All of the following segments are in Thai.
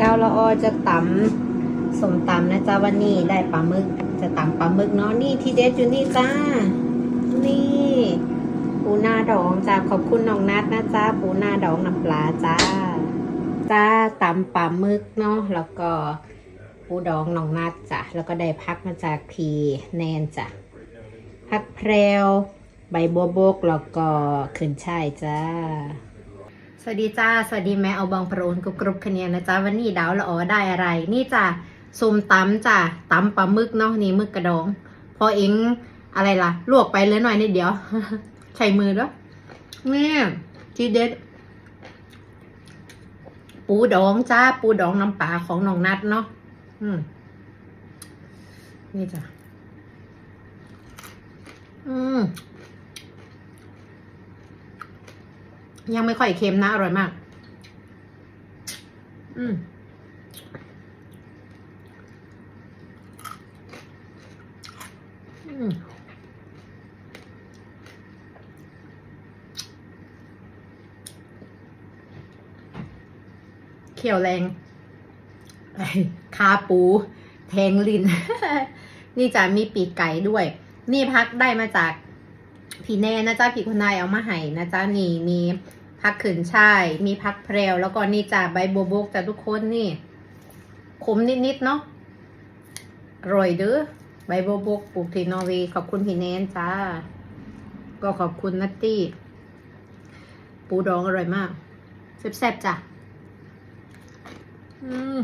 ดาวละออจะตำสมตำนะจ๊ะวันนี้ได้ปลาหมึก จะตำปลาหมึกเนาะนี่ที่เด็ดอยู่นี่จ้า นี่ปูนาดองจ้าขอบคุณน้องนัดนะจ้าปูนาดองน้ำปลาจ้าจ้าตำปลาหมึกเนาะแล้วก็ปูดองน้องนัดจ้ะแล้วก็ได้พักมาจากพีแนนจ้ะพักแพรวใบบัวบกแล้วก็ขึ้นช่ายจ้า วัสดีจ้า สวัสดีแม่เอาบองพระโอนกรุบกรุบคะเนียนนะจ๊ะวันนี้ดาวละอ๋อได้อะไร นี่จ้ะส้มตำจ้ะตำปลาหมึกเนาะนี่หมึกกระดอง พอเองอะไรล่ะ ลวกไปเลยหน่อยนิดเดียว ใช้มือแล้วนี่ทีเด็ด ปูดองจ้า ปูดองน้ำปลาของน้องนัดเนาะอืมนี่จ้ะอืม ยังไม่ค่อยเค็มนะ อร่อยมาก อืมอืมเขียวแรงไอ้คาปู แทงลิน นี่จะมีปีกไก่ด้วย นี่พักได้มาจากพี่แน่นะจ๊ะพี่คนนายเอามาให้นะจ๊ะนี่มี พักขืนช่ายมีพักแพรวแล้วก็นี่จ้ะใบบัวบกจ้ะทุกคนนี่ขมนิดๆเนาะอร่อยเด้อใบบัวบกปลูกที่นอร์เวย์ขอบคุณพี่แนนจ้า ก็ขอบคุณนัตตี้ ปูดองอร่อยมากแซ่บๆจ้ะอืม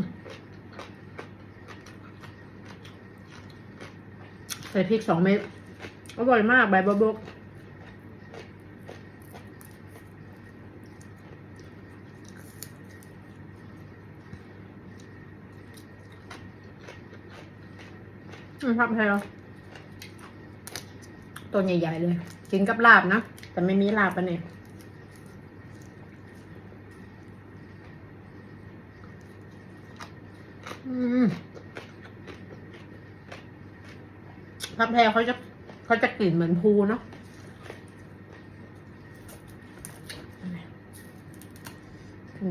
ใส่พริกสองเม็ดอร่อยมากใบบัวบก อืมครับแพลตัวใหญ่ ๆ เลย กินกับลาบนะ แต่ไม่มีลาบปะเนี่ยอืมพับแพรเขาจะเขาจะกลิ่นเหมือนพูเนาะ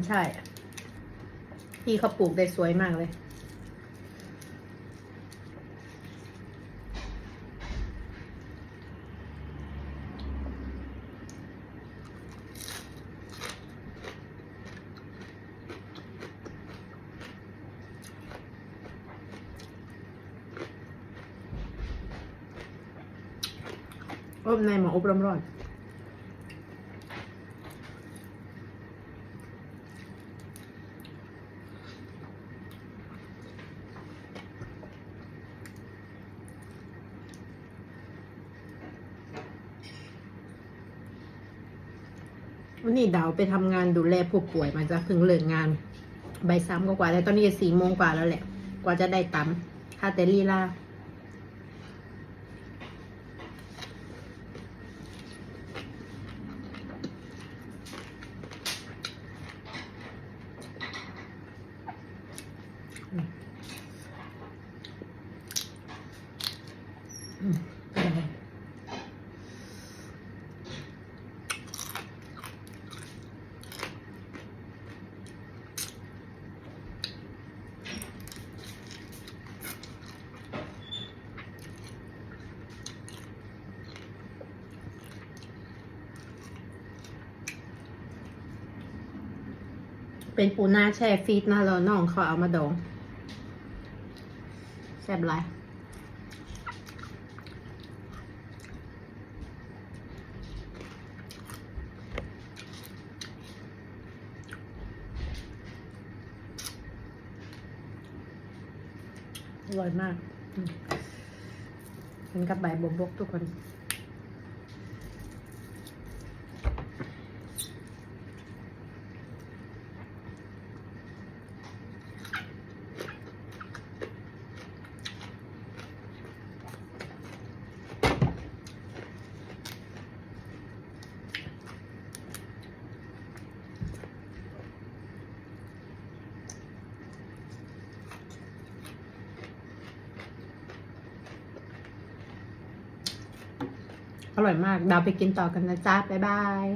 ใช่พี่เขาปลูกได้สวยมากเลย อบในหมออบร้อนวันนี้ดาวไปทำงานดูแลผู้ป่วยมาจะพิ่งเลิกงานใบซ้ำก็กว่าแต่ตอนนี้สี่โมงกว่าแล้วแหละ กว่าจะได้ตำค่าแต่ลีลา เป็นไงเป็นปูนาแช่ฟีดนะแล้วน้องเขาเอามาดองแซ่บไร อร่อยมากอืมเป็นกับใบบวบกทุกคน อร่อยมาก เราไปกินต่อกันนะจ๊ะ บ๊ายบาย